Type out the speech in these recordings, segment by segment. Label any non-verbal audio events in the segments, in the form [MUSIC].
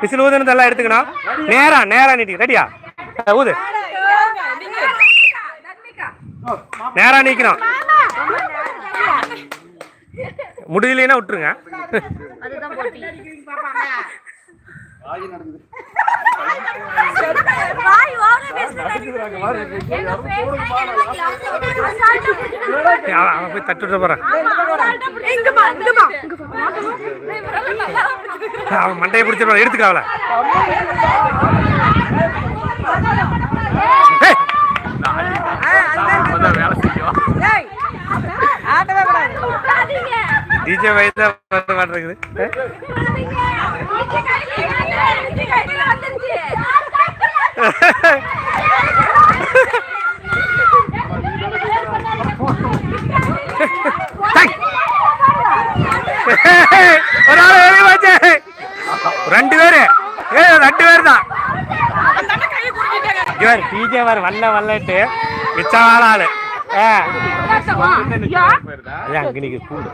Whistle ஊதுனது எல்லாம் எடுத்துக்கணும். நேரா நேரா நீட்டி ரெடியா ஊது. நேரா நீக்கணும். முடியலன்னா விட்டுருங்க. அவன் அவன் போய் தட்டு போறான். அவன் மண்டையை பிடிச்சிருவான் எடுத்துக்காவல வேலை செய்யும் ஆட்டவே கூடாது. டிஜே வயசா வந்து மாட்டிருக்குது ஒரு ஆள் வெளியே வச்சு. ரெண்டு பேரு. ஏ ரெண்டு பேர் தான். இவர் டிஜே வார் வல்ல வல்லட்டு. மிச்சமான ஆளு ஆ. அதான் அங்க கூடு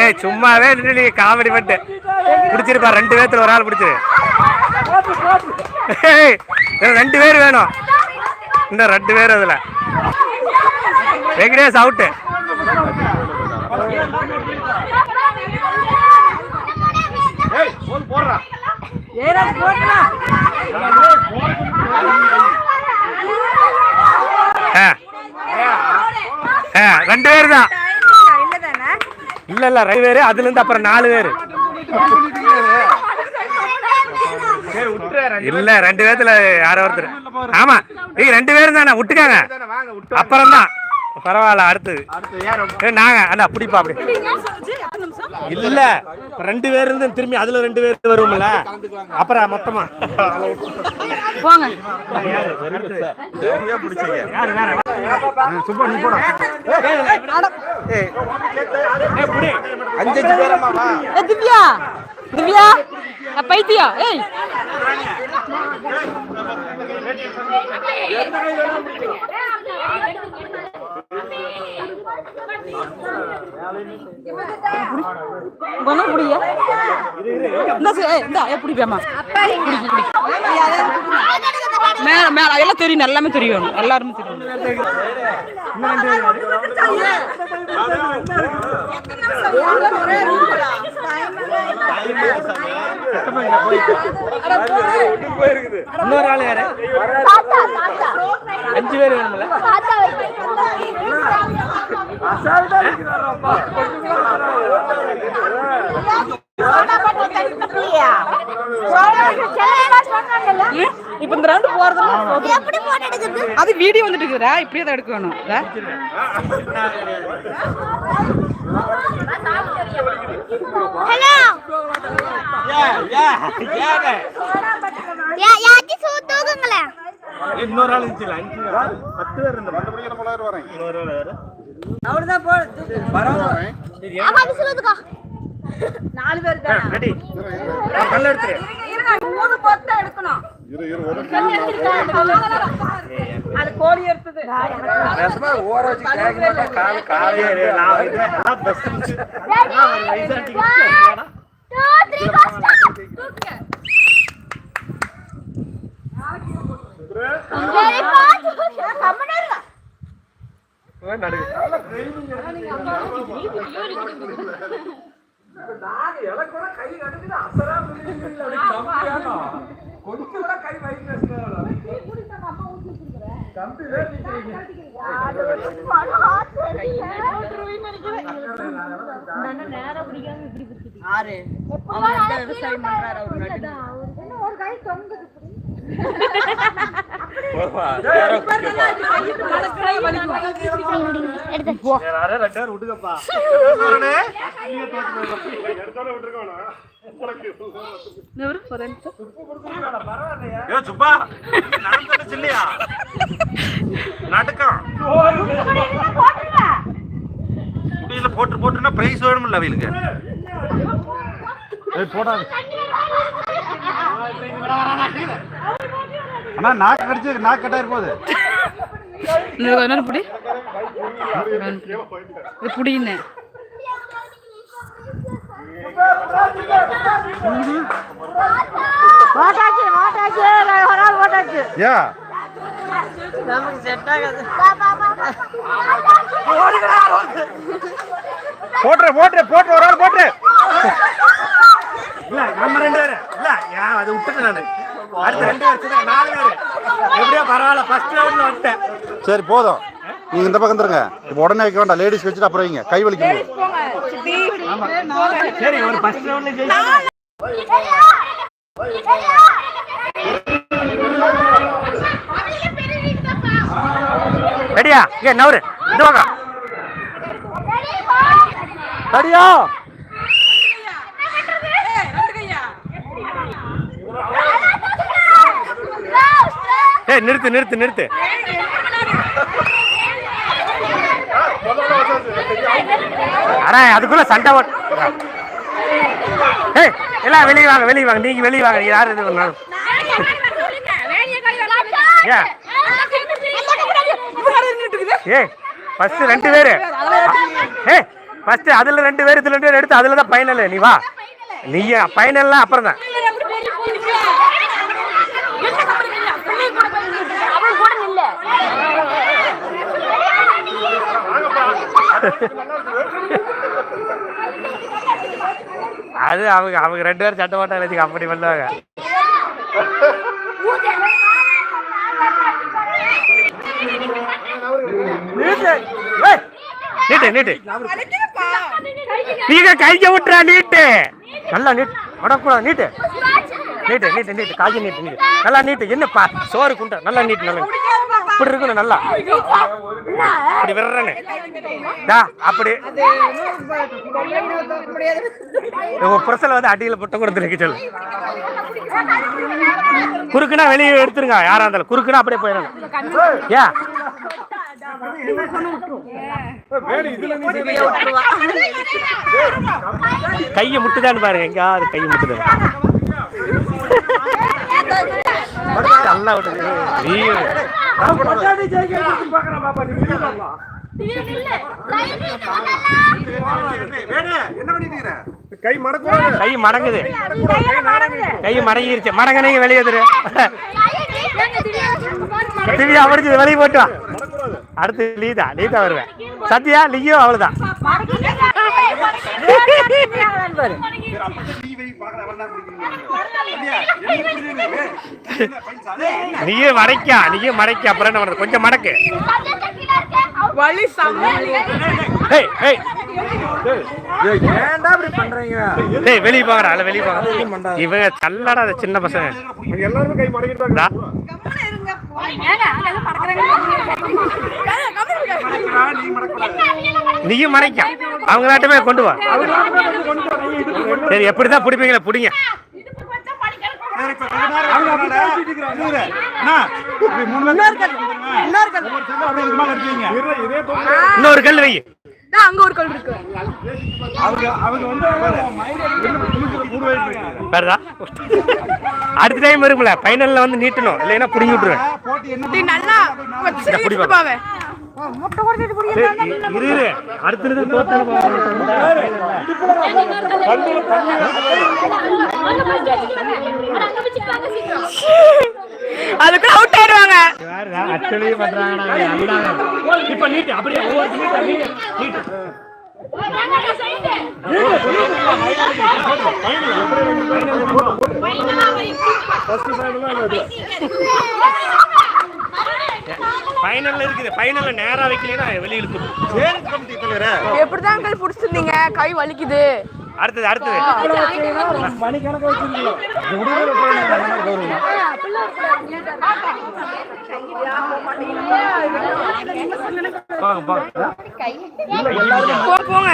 ஏய் சும்மாவே நின்னு நீ காமெடி பண்ணிட்டு பிடிச்சிருப்பா ரெண்டு பேர்த்துல ஒரு ஆள் பிடிச்சிரு ரெண்டு பேர் வேணும் இந்த ரெண்டு பேர் அதுல வெங்கடேஷ் அவுட்டு ஏடா போடலாம் ஆ. ஆ, ரெண்டு பேர் தான் இல்ல இல்ல ரெண்டு பேரு. அதுல இருந்து அப்புறம் நாலு பேரு. இல்ல ரெண்டு பேர்த்துல யாரோ ஒருத்தர். ஆமா ஏய் ரெண்டு பேரும் தானே விட்டுக்காங்க. அப்புறம் தான் பரவாயில்ல அடுத்தது. ஏய், நாங்க அண்ணா பிடிப்பா அப்படி. இல்ல ரெண்டு பேர் இருந்து திரும்பி அதுல ரெண்டு பேர் வரும்ல. அப்புறம் மொத்தமா. போங்க. ஏ திவ்யா. திவ்யா. நான் பைத்தியா ஏய். குணம் புடியா இந்த எப்படி பேமா மேல மேல எல்லாம் தெரியும் எல்லாமே தெரியும். எல்லாருமே தெரியும். இன்னொரு ஆள் யாரு? அஞ்சு பேர் வேணும்ல. இப்ப இந்த ரவுண்ட் போறது எப்படி போட்டோ எடுக்கிறது? அது வீடியோ வந்துட்டு இருக்குதா இப்படியே தான் எடுக்கணும். ஹலோ இன்னொரு ஆள் இருந்துச்சு அஞ்சு பேர் பத்து பேர் இருந்த இன்னொரு ஆள் யாரு அப்பா விசிலுதுக்கா நாலு பேர் தான் ரெடி கல்ல எடுத்துரு மூணு போட்டு தான் எடுக்கணும் அது கோழி எடுத்தது காலையே நான் இது நான் பஸ் இருங்க ஆறு. விவசாயம் பண்றாரு அவர் ஒரு கை தொங்க. நடுக்கம் முடியல போட்டு போட்டுனா பிரைஸ் வேணும்ல அவங்களுக்கு போடாது அண்ணா நாக்கு கடிச்சு நாக்கு கட்டாயிரு போகுது. என்ன புடி. இது புடின்னு. ஏ நமக்கு செட் ஆகாது. போட்டுரு போட்டுரு போட்டு ஒரு ஆள் போட்டுரு. இல்ல நம்ம ரெண்டு பேரு. இல்ல ஏன் அதை விட்டுட்டு நானு. அடுத்த ரெண்டு பேர் சின்ன நாலு பேரு. எப்படியோ பரவாயில்ல ஃபர்ஸ்ட் ரவுண்ட்ல வந்துட்டேன். சரி போதும். நீங்க இந்த பக்கம் தருங்க இப்போ உடனே வைக்க வேண்டாம். லேடிஸ் வச்சுட்டு அப்புறம் வைங்க. கை வலிக்கும் சரி ஒரு ஃபர்ஸ்ட் ரவுண்ட்ல ஜெயிச்சு ரெடியா? இங்க நவரு. இந்த பக்கம். ரெடியா? ஏய் நிறுத்து நிறுத்து நிறுத்து. அடா அதுக்குள்ள சண்டை ஏய் எல்லாம் வெளியே வாங்க வெளியே வாங்க நீங்க வெளியே வாங்க யார் இது பண்ணாலும் ஏன் ஏய் ஃபர்ஸ்ட் ரெண்டு பேர். ஏய் ஃபர்ஸ்ட் அதுல ரெண்டு பேர் இதுல ரெண்டு பேர் எடுத்து அதுல தான் ஃபைனல் நீ வா. நீ ஃபைனல்லாம் அப்புறம் தான் அவன் கூட நில்ல அது அவங்க அவங்க ரெண்டு பேரும் சட்டை போட்டா வச்சுக்க அப்படி பண்ணுவாங்க. ஏய், நீட்டு நீட்டு. நீங்க கைய விட்டுறா நீட்டு. நல்லா நீட்டு உடக்கூடாது நீட்டு. நீட்டு நீட்டு நீட்டு காய்ச்சி நீட்டு நீட்டு. நல்லா நீட்டு என்னப்பா சோறு குண்டை நல்லா நீட்டு நல்லா இப்படி இருக்கணும் நல்லா அப்படி விடுறேன்னு அப்படி உங்க புரசல வந்து அடியில் புட்ட கொடுத்துருக்கு சொல்லு குறுக்குனா வெளியே எடுத்துருங்க யாரா இருந்தாலும் குறுக்குனா அப்படியே போயிடணும் ஏன் கையை முட்டுதான்னு பாருங்க எங்கேயாவது கையை முட்டுதான் நல்லா விட்டுது. நீ கை மடங்குது. கை மடங்கிருச்சு. மடங்கனையும் வெளியே வந்துரு. திவ்யா முடிஞ்சது வெளியே போட்டு அடுத்து லீதா லீதா வருவேன் சத்யா லியோ அவ்வளவுதான் நீயே மறைக்கா நீயே மறைக்க அப்புறம் என்ன பண்றது? கொஞ்சம் மடக்கு. ஏன்டா இப்படி பண்றீங்க? டேய் வெளிய போங்கடா அல்ல வெளிய போங்க. இவங்க தள்ளடா அந்த சின்ன பசங்க. எல்லாருமே கை மடக்கிட்டாங்க நீயும் மறைக்க. அவங்களாட்டமே கொண்டு வா. சரி எப்படிதான் பிடிப்பீங்களா பிடிங்க. இன்னொரு கல் வை அங்க ஒரு கல் இருக்கு அடுத்த டைம் இருக்கும்ல பைனல்ல வந்து நீட்டணும் இல்லைன்னா புடிங்கி விட்டுருவேன் நல்லா முட்டை இரு இரு. அடுத்தது அதுக்கு அவுட் ஆயிடுவாங்க. அச்சடி பண்றாங்கடா இப்ப அப்படியே ஒவ்வொரு நீட்டா நீட்டு. நீட்டு ஃபைனல்ல இருக்குது ஃபைனல்ல நேரா வைக்கலைன்னா வெளிய இழுத்து சேரி கமிட்டி தலைவரே. எப்படிதான் கல் புடிச்சிருந்தீங்க கை வலிக்குது அடுத்தது அடுத்தது மணிக்கணக்கா வச்சிருக்கீங்க. இந்த முடிவுல போய் நான் என்ன கௌரவம்? போங்க போங்க போ போங்க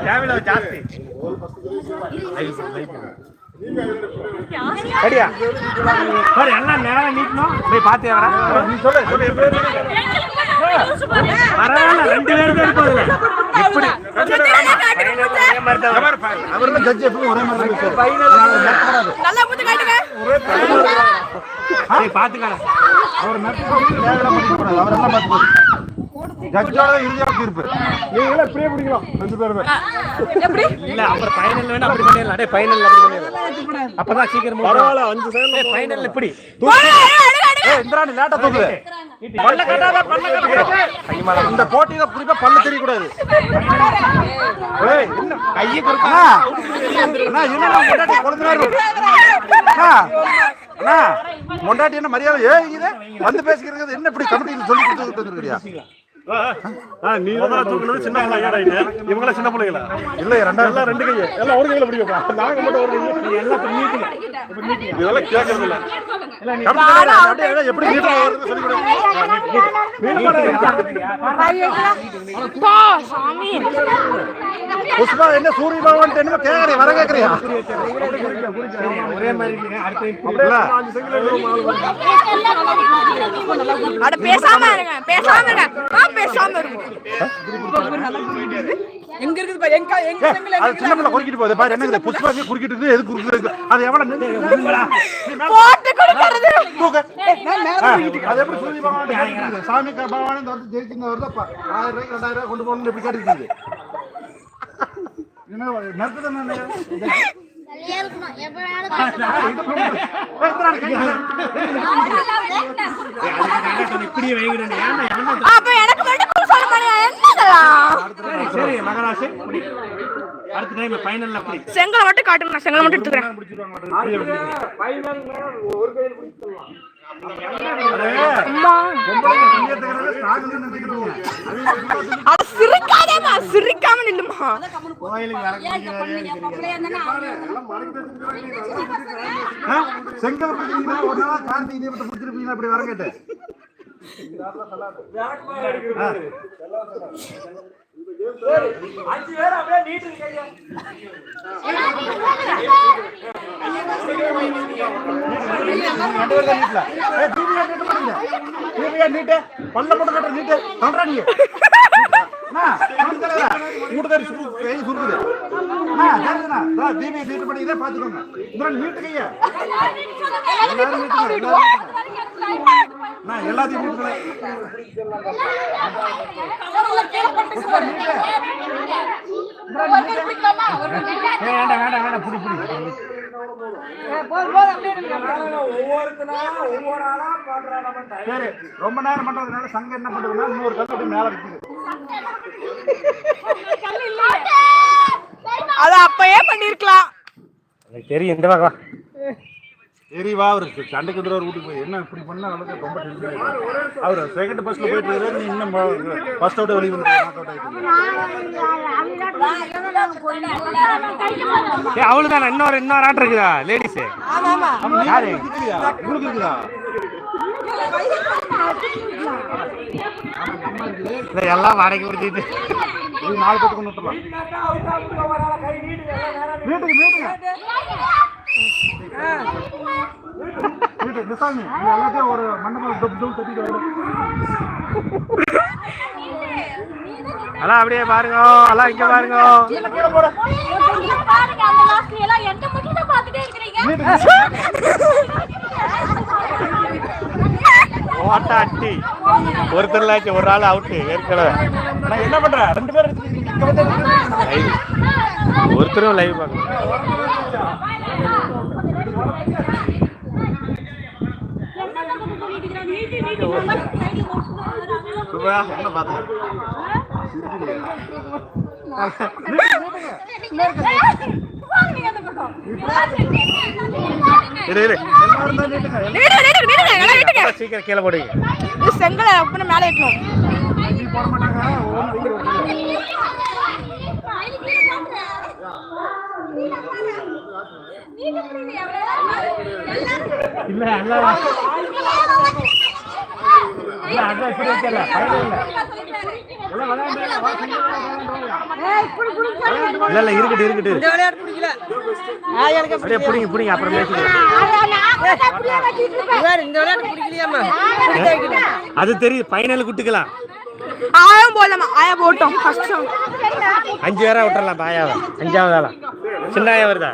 தேவையில்ல ஜாஸ்தி சரியா சரி எல்லாம் நேரம் நீட்டணும். போய் பார்த்தே இருக்கு? பரவாயில்ல ரெண்டு பேரும் தான் இருக்கும் அதுல எப்படி? மாதிரி தான் judge எப்பவும் ஒரே மாதிரி பாத்துக்கலாம் அவர் நட்டு போட்டு தேவையில்லாம பண்ணிக்க கூடாது. அவரெல்லாம் பார்த்து போகுது. ஜட்ஜோட இறுதியாக தீர்ப்பு. நீங்களே இப்படியே பிடிக்கலாம். ரெண்டு பேருமே. எப்படி? இல்ல அப்புறம் ஃபைனல் வேணா அப்படி பண்ணிடலாம். டேய் ஃபைனல் அப்படி பண்ணிடலாம். அப்பதான் சீக்கிரம் பரவாயில்ல அஞ்சு செகண்ட் ஃபைனல் இப்படி ஏய் இந்திராணி லேட்டா தூக்குது பல்ல கட்டாத பல்ல கட்டாத. இந்த போட்டியில குறிப்பா பல்ல தெரியக்கூடாது. ஏய் என்ன? கையை கொடுக்கா. அண்ணா என்ன முண்டாட்டி குழந்தை அண்ணா அண்ணா முண்டாட்டி என்ன மரியாதை? ஏய் இது வந்து பேசிக்கிறது என்ன இப்படி கமிட்டியில் சொல்லி கொடுத்து வந்துருக்கியா நீ தான் தூக்கணும் சின்ன பிள்ளைங்க ரைட்டு இவங்கள சின்ன பிள்ளைங்களா இல்ல ரெண்டாயிரம் எல்லாம் ரெண்டு கையை. எல்லாம் ஒரு கையில பிடிக்கப்பா நாங்க மட்டும் ஒரு கை எல்லாம் இப்ப நீட்டுங்க. இதெல்லாம் கேட்கறது இல்ல அப்படியே எப்படி நீட்டா வருதுன்னு சொல்லி புஷ்பா என்ன சூரிய பகவான் என்ன கேக்குறீங்க வர கேக்குறியா ஒரே மாதிரி பேசாம இருங்க பேசாம இருங்க. பேசாம இருங்க. எங்க இருக்குது பாரு எங்க எங்க செங்கல் அது சின்ன பிள்ளை குறுக்கிட்டு போகுது. பாரு என்னங்குது புஷ்பா இங்க குறுக்கிட்டு எது குறுக்கிட்டு அது எவ்வளவு போட்டு கொடுக்கறது. தூக்கு. ஆ, அது எப்படி சூரிய பகவான் கேட்டுருக்குது? சாமி பகவான் இந்த வந்து ஜெயிச்சுங்க வருது அப்ப. ஆயிரம் ரூபாய்க்கு ரெண்டாயிரம் ரூபாய் கொண்டு போகணும்னு எப்படி கேட்டுருக்குது [LAUGHS] என்ன நிறுத்துது அப்ப எனக்கு மட்டும் சொல்ல என்னதெல்லாம் சரி மகராசி அடுத்த டைம் ஃபைனல்ல அப்படி செங்கலை மட்டும் காட்டுங்க நான் செங்கலை மட்டும் எடுத்துக்கிறேன் புண்ணியத்துக்கு சிரிக்காம நில்லுமா செங்கல் ஒரு நாளா கார்த்திகை தீபத்தை வர கேட்டு ரெண்டு பேரும் தான் நீட்டல. ஏய், தீபிகா நீட்டு பண்ணுங்க. தீபிகா நீட்டு. பல்ல போட்டு கட்டுற நீட்டு. சொல்றா நீ. அண்ணா, கை சுருக்குது. நீட்டு இந்த நீட்டு எல்லாரும் நீட்டுங்க, எல்லாரும் எல்லாத்தையும் நீட்டுங்க. வேண்டாம் வேண்டாம் வேண்டாம் புடி புடி சரி ரொம்ப நேரம் பண்றதுனால சங்கம் என்ன பண்றதுன்னா இன்னொரு கல் அப்படி மேல வைக்குது அத அப்பயே பண்ணிருக்கலாம். எனக்கு தெரியும் இந்த பக்கம் எரிவா அவரு சண்டைக்கு வந்துடுவார் வீட்டுக்கு போய் என்ன இப்படி பண்ணா அவளுக்கு ரொம்ப டென்ஷன் அவர் செகண்ட் பஸ்ல போயிட்டு இருக்காரு நீ இன்னும் ஃபர்ஸ்ட் அவுட் வெளியே வந்து நாக் அவுட் இன்னொரு இன்னொரு ஆட்டம் இருக்குதா? லேடிஸ் யாரு? உங்களுக்கு இருக்குதா? இல்ல, எல்லாம் வாடகை கொடுத்துட்டு. இது நாலு பேத்துக்கு கொண்டு விட்டுலாம் வீட்டுக்கு வீட்டுங்க வீட்டு நிசாமி இது எல்லாத்தையும் ஒரு மண்டபம் டப் டப் தட்டிட்டு வருது எல்லாம் அப்படியே பாருங்க எல்லாம் இங்க பாருங்க. பாருங்க அந்த லாஸ்ட்ல எல்லாம் எந்த மட்டும் தான் பாத்துட்டே இருக்கிறீங்க ஓட்ட அட்டி ஒருத்தர்லாச்சும் ஒரு ஆள் அவுட்டு ஏற்கனவே. நான் என்ன பண்றேன் ரெண்டு பேரும் ஒருத்தரும் லைவ் பார்க்கணும் சீக்கிரம் கீழே போடுங்க இது செங்கலை அப்பன மேல ஏற்றணும். இல்ல இல்ல விளையாட்டு பிடிக்கல அப்படியே புடிங்க புடிங்க அப்புறம் பேசிக்கலாம் இந்த விளையாட்டு பிடிக்கலையாமா அது தெரியும் ஃபைனல் குட்டுக்கலாம் ஆயம் போடலாமா ஆயா போட்டோம் கஷ்டம் அஞ்சு பேரா விட்டுறலாம் பாயாவை அஞ்சாவது ஆளா சின்ன ஆயா வருதா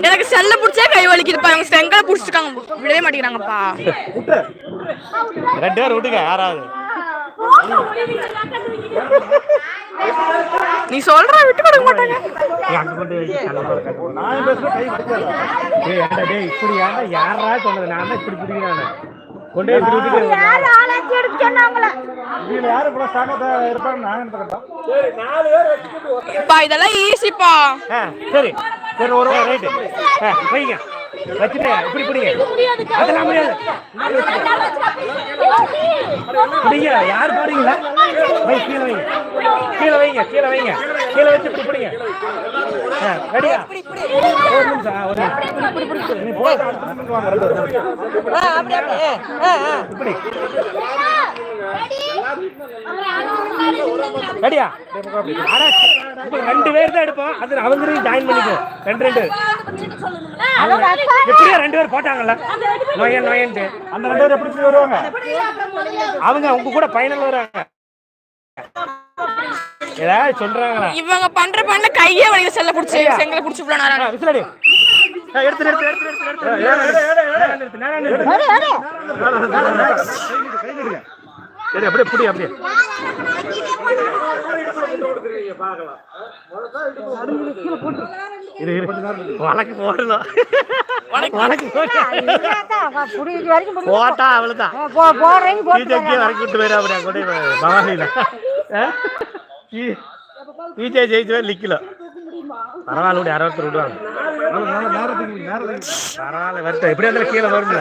எனக்கு செல்ல பிடிச்சா கை வலிக்குதுப்பா அவங்க செங்கலை பிடிச்சிருக்காங்க விடவே மாட்டேங்கிறாங்கப்பா ரெண்டு பேர் விட்டுங்க யாராவது. நீ சொல்ற விட்டு கொடுக்க மாட்டாங்க. அங்க கொண்டு. நான் டேய், இப்படி ஏன்டா யாரா சொன்னது? நான் தான் இப்படி பிடிக்கிறானே. கொண்டு போய் விட்டுட்டு யாரு ஆளாச்சி எடுக்க சொன்னாங்களா? இதுல யாரு? கூட ஸ்ட்ராங்கா இருப்பாங்க நான் இதெல்லாம் ஈஸிப்பா. ஆ, சரி. சரி ஒரு ரைட்டு. வைங்க. வச்சுட்டு இப்படி பிடிங்க. அதெல்லாம் முடியாது. பிடிங்க யார் போறீங்களா வை கீழே வைங்க. கீழே வைங்க கீழே வைங்க. கீழே வச்சு இப்படி பிடிங்க ரெடியா? ஒரு நிமிஷம் ஒரு நிமிஷம். நீ போ அப்படி அப்படியே இப்படி. ரெடியா ரெண்டு பேர் தான் எடுப்போம் அது அவங்களையும் ஜாயின் பண்ணிக்கோ ரெண்டு ரெண்டு எப்படியோ ரெண்டு பேர் போட்டாங்கல்ல நோயன் நோயன்ட்டு அந்த ரெண்டு பேரும் எப்படி வருவாங்க அவங்க உங்க கூட பைனல் வராங்க ஏதாவது சொல்றாங்களா இவங்க பண்ற பண்ண கையே வலிக்க செல்ல புடிச்சு செங்கல புடிச்சு இவ்வளவு நேரம் விசிலடி எடுத்து எடுத்து எடுத்து எடுத்து எடுத்து சரி அப்படியே புடி அப்படியே. வழக்கு வழக்கு போட்டா அவ்வளவுதான். வரைக்கும் விட்டு போயிடும் அப்படியே போய் பவானியில பிஜே ஜெயிச்சு பரவாயில்ல விடு யாரோ ஒருத்தர் விடுவாங்க. பரவாயில்ல வரட்டும். எப்படி இருந்தாலும் கீழே வரும்ல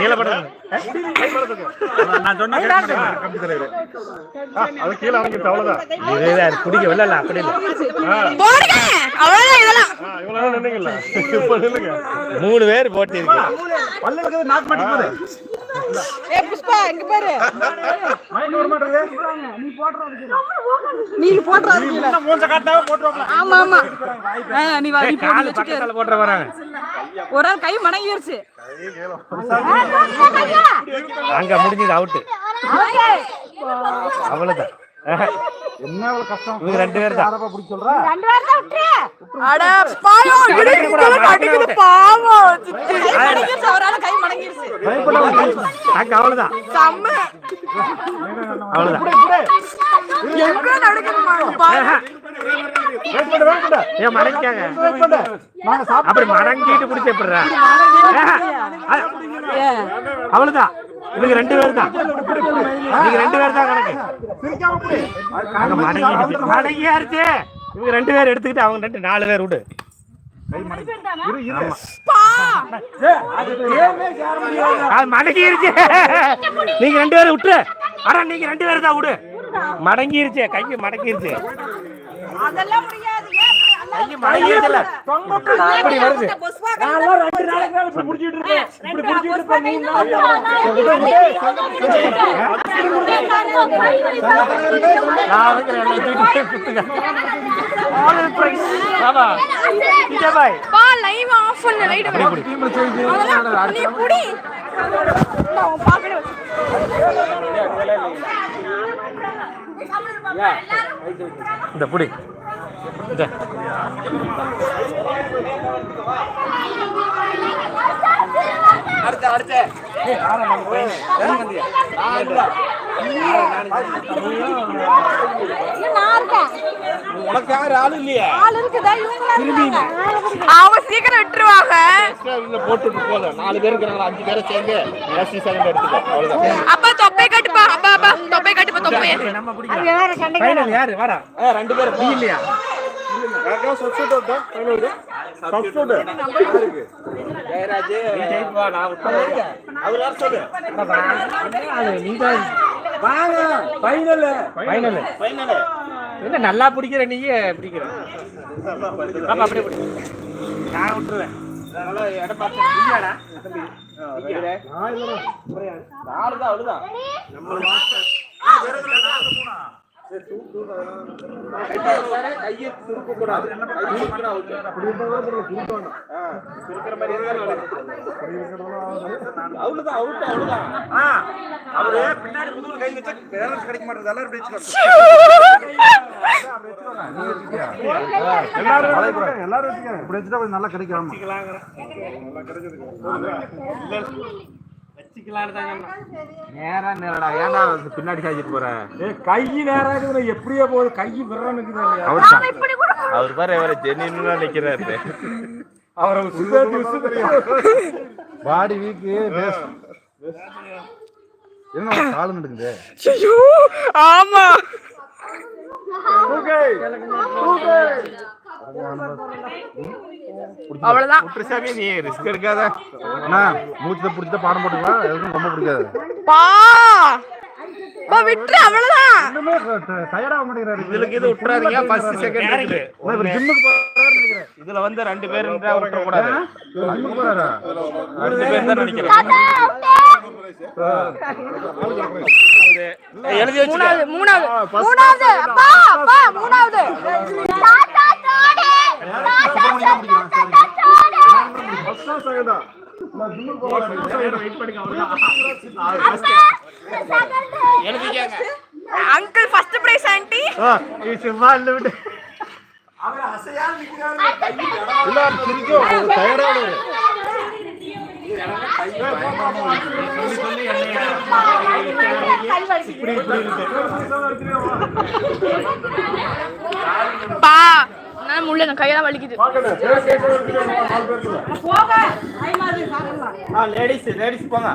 கீழே படுங்க. நான் சொன்ன அது கீழே இறங்கிட்டு அவ்வளவுதான் குடிக்க இல்ல அப்படி இல்ல. போடுங்க. அவ்வளவுதான் இதெல்லாம். இவ்வளவு நின்னீங்கல்ல. மூணு பேர் போட்டி இருக்கு பல்ல இருக்குது நாக்கு மாட்டி போகுது. ஏ புஷ்பா இங்க பாரு. மயக்க வர மாட்டேங்குது நீங்க போட்டுறாதீங்க இன்னும் மூஞ்ச காட்டாம போட்டுருவாங்க ஆமா ஆமா. ஆ, நீ வா நீ காலு வச்சுட்டு. பக்கத்தால போட்டுற வராங்க ஒரு ஆள் கை மடங்கிருச்சு. அங்க முடிஞ்சது அவுட்டு. அவ்வளவுதான். என்ன அவ்வளவு கஷ்டம்? இவங்க ரெண்டு பேர் தான். யாரப்பா பிடிக்க சொல்றா? ரெண்டு பேர் தான் விட்டுரு. அட பாவம் இடுப்புல அடிக்குது பாவம் மடங்கிருச்சு ஒரு ஆள் கை மடங்கிருச்சு அங்க அவ்வளவுதான். செம்ம. அவ்வளவுதான். எங்க நடக்குதுமா சாப்பிட்டு அப்படி மடங்கிட்டு பிடிச்ச எப்படிறா அவ்வளவுதான். இவங்க ரெண்டு பேர் தான் நீங்க ரெண்டு பேர் தான் கணக்கு சிரிக்காம புடி அங்க இவங்க ரெண்டு பேர் எடுத்துக்கிட்டு அவங்க ரெண்டு நாலு பேர் விடு. அது மடங்கிருச்சு நீங்க ரெண்டு பேரும் விட்டுரு. அட நீங்க ரெண்டு பேரும் தான் விடு மடங்கிருச்சு கைக்கு மடங்கிருச்சு அதெல்லாம் முடியாது. இப்படி வருது நான்லாம் ரெண்டு நாளைக்கு மேல இப்படி புடிச்சிட்டு இருக்கேன் இப்படி புடிச்சிட்டு இருக்கேன் நீ நான் வைக்கிறேன் எல்லாம் தூக்கிட்டு குத்துங்க All is price. ஆமா விஜய் பாய் பா லைவ் ஆஃப் பண்ணு லைட் அதெல்லாம் நீ புடி நான் பாக்கல இந்த புடி இந்த. உனக்கு யாரு ஆளு இல்லையா ஆள் இருக்குதா இவங்க அவங்க சீக்கிரம் விட்டுருவாங்க. இல்ல போட்டு போல நாலு பேர் இருக்கிறாங்க அஞ்சு பேரை சேர்ந்து எடுத்துக்கோ அப்பா தொப்பை கட்டுப்பா அப்பா தொப்பை கட்டுப்பா தொப்பை நம்ம பிடிக்கலாம் ஃபைனல் யாரு வாடா. ரெண்டு பேரும் நீ இல்லையா? யாருக்கா சப்ஸ்டியூட் வந்தா ஃபைனல் சப்ஸ்டியூட் நீ ஜெயிப்பா நான் விட்டுறேன் அவர் யார் சொல்லு நீங்க வாங்க ஃபைனல் ஃபைனல் ஃபைனல் என்ன நல்லா பிடிக்கிற நீயே பிடிக்கிற? பாப்பா அப்படியே பிடி. நான் விட்டுருவேன். நல்லா இடம் பார்த்து நீயாடா? நாலு தான் அவ்வளவுதான். கையை திருப்ப கூடாது அவ்வளவுதான் அவுட் அவ்வளவுதான். அவரு பின்னாடி முதுகுல கை வச்சா கிடைக்க மாட்டேங்குது. எல்லாரும் [LAUGHS] எல்லாரும் எல்லாரும் இப்படி வச்சுட்டா நல்லா கிடைக்கும் நேரா நேரடா ஏன்டா பின்னாடி சாய்ச்சிட்டு போற கை நேரா இருக்குது எப்படியே போகுது கை விரல நிக்குது அவர் அவர் பாரு அவரை ஜெனின்னு நிக்கிறாரு அவரை பாடி வீக்கு என்ன காலம் நடக்குது ஆமா. அவ்வளவுதான். நீ ரிஸ்க் எடுக்காத. அண்ணா மூச்சத்தை பிடிச்சா பாடம் போட்டுக்கலாம். எதுவும் ரொம்ப பிடிக்காது. பா! பா விட்டுரு அவ்வளவுதான் இன்னுமே டயர்டாக மாட்டேங்கிறாரு இதுல இது விட்டுறாதீங்க ஃபர்ஸ்ட் செகண்ட் இருக்குது இவர் ஜிம்முக்கு போறாருன்னு நினைக்கிறேன் இதுல வந்து ரெண்டு பேர் இருந்தா விட்டுற கூடாது இவர் ஜிம்முக்கு போறாரா ரெண்டு பேர் தான் நினைக்கிறேன் ஏய், எழுதி வச்சு மூணாவது மூணாவது மூணாவது அப்பா அப்பா மூணாவது தாத்தா தோடு தாத்தா தோடு எழுதிக்கங்க அங்கிள் ஃபர்ஸ்ட் பிரைஸ் ஆன்ட்டி சும்மா இல்ல விட்டு பா. நான் முள்ள என் கையெல்லாம் வலிக்குது. லேடிஸ் லேடிஸ் போங்க.